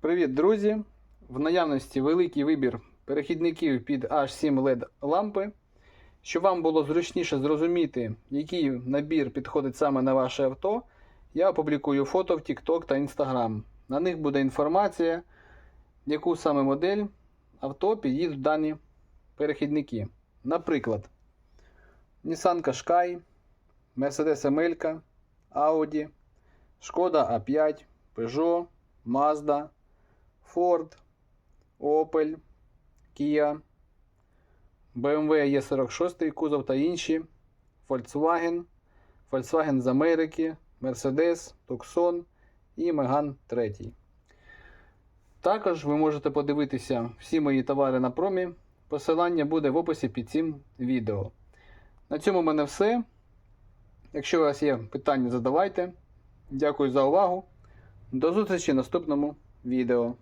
Привіт, друзі! В наявності великий вибір перехідників під H7 LED лампи. Щоб вам було зручніше зрозуміти, який набір підходить саме на ваше авто, я опублікую фото в TikTok та Instagram. На них буде інформація, яку саме модель авто підійдуть дані перехідники. Наприклад, Nissan Qashqai, Mercedes ML, Audi, Шкода A5, Peugeot, Mazda, Ford, Opel, Kia, BMW E46 кузов та інші, Volkswagen, Volkswagen з Америки, Mercedes, Tucson і Megane 3. Також ви можете подивитися всі мої товари на промі. Посилання буде в описі під цим відео. На цьому в мене все. Якщо у вас є питання, задавайте. Дякую за увагу. До зустрічі в наступному відео.